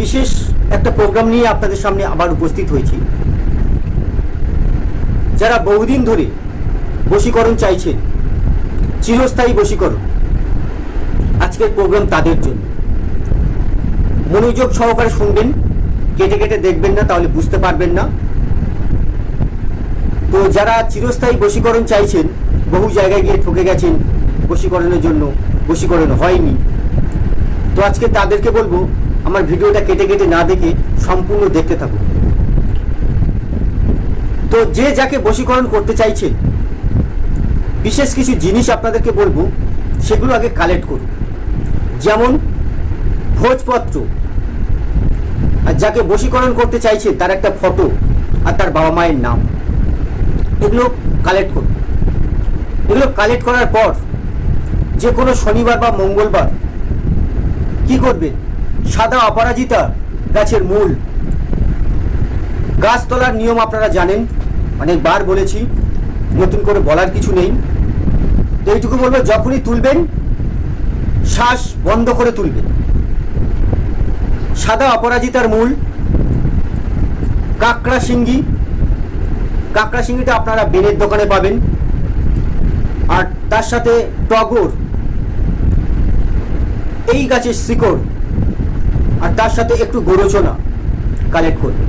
বিশেষ একটা প্রোগ্রাম নিয়ে আপনাদের সামনে আবার উপস্থিত হয়েছি। যারা বহুদিন ধরে বশীকরণ চাইছেন, চিরস্থায়ী বশীকরণ, আজকের প্রোগ্রাম তাদের জন্য। মনোযোগ সহকারে শুনবেন, কেটে কেটে দেখবেন না, তাহলে বুঝতে পারবেন না। তো যারা চিরস্থায়ী বশীকরণ চাইছেন, বহু জায়গায় গিয়ে ঠকে গেছেন, বশীকরণের জন্য বশীকরণ হয়নি। তো আজকে তাদেরকে বলব আমার ভিডিওটা কেটে কেটে না দেখে সম্পূর্ণ দেখতে থাকুন তো যে যাকে বশীকরণ করতে চাইছে, বিশেষ কিছু জিনিস আপনাদেরকে বলব, সেগুলো আগে কালেক্ট করুন। যেমন ভোজপত্র। আর যাকে বশীকরণ করতে চাইছে, তার একটা ফটো আর তার বাবা মায়ের নাম। এগুলো কালেক্ট করুন। এগুলো কালেক্ট করার পর যে কোনো শনিবার বা মঙ্গলবার কি করবেন সাদা অপরাজিতা গাছের মূল। গাছ তোলার নিয়ম আপনারা জানেন, অনেকবার বলেছি, নতুন করে বলার কিছু নেই। তো এইটুকু বলব, যখনই তুলবেন, শ্বাস বন্ধ করে তুলবেন। সাদা অপরাজিতার মূল, কাঁকড়া শিঙ্গি। কাঁকড়া শিঙ্গিটা আপনারা বেনের দোকানে পাবেন। আর তার সাথে টগর। এই গাছের শিকড় আর তার সাথে একটু গোরচনা কালেক্ট করবে।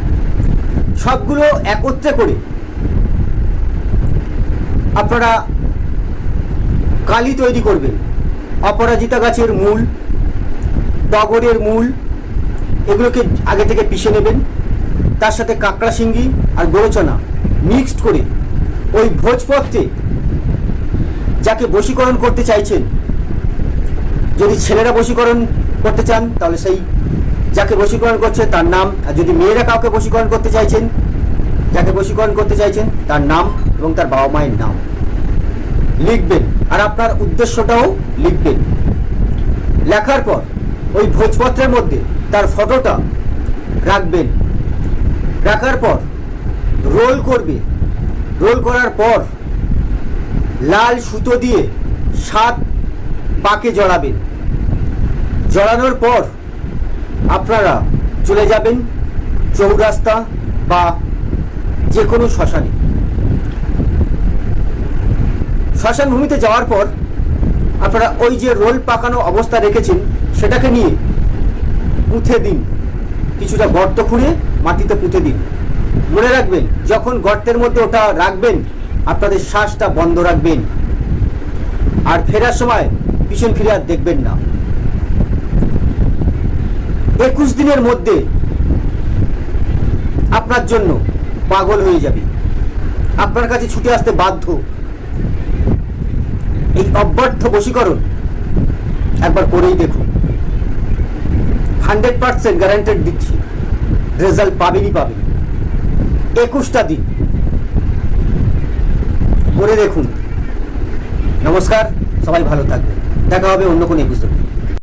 সবগুলো একত্রে করে আপনারা কালি তৈরি করবেন। অপরাজিতা গাছের মূল, টগরের মূল, এগুলোকে আগে থেকে পিষে নেবেন। তার সাথে কাঁকড়া শিঙ্গি আর গোরচনা মিক্সড করে ওই ভোজপত্রে যাকে বশীকরণ করতে চাইছেন, যদি ছেলেরা বশীকরণ করতে চান, তাহলে সেই যাকে বশীকরণ করছে তার নাম আর যদি মেয়েরা কাউকে বশীকরণ করতে চাইছেন, যাকে বশীকরণ করতে চাইছেন, তার নাম এবং তার বাবা মায়ের নাম। লিখবেন। আর আপনার উদ্দেশ্যটাও লিখবেন। লেখার পর ওই ভোজপত্রের মধ্যে তার ফটোটা রাখবেন। রাখার পর রোল করবে। রোল করার পর লাল সুতো দিয়ে সাত পাকে জড়াবেন। জড়ানোর পর আপনারা চলে যাবেন চৌরাস্তা বা যে কোনো শ্মশানে। শ্মশান ভূমিতে যাওয়ার পর আপনারা ওই যে রোল পাকানো অবস্থা রেখেছেন, সেটাকে নিয়ে পুঁথে দিন। কিছুটা গর্ত খুঁড়ে মাটিতে পুঁতে দিন। মনে রাখবেন, যখন গর্তের মধ্যে ওটা রাখবেন, আপনাদের শ্বাসটা বন্ধ রাখবেন। আর ফেরার সময় পিছন ফিরে আর দেখবেন না। একুশ দিনের মধ্যে আপনার জন্য পাগল হয়ে যাবে। আপনার কাছে ছুটে আসতে বাধ্য। এই অব্যর্থ বশীকরণ একবার করেই দেখুন। হান্ড্রেড পার্সেন্ট গ্যারান্টেড দিচ্ছি। রেজাল্ট পাবেনই পাবেন। একুশটা দিন। করে দেখুন। নমস্কার, সবাই ভালো থাকবে দেখা হবে অন্য কোনো এপিসোডে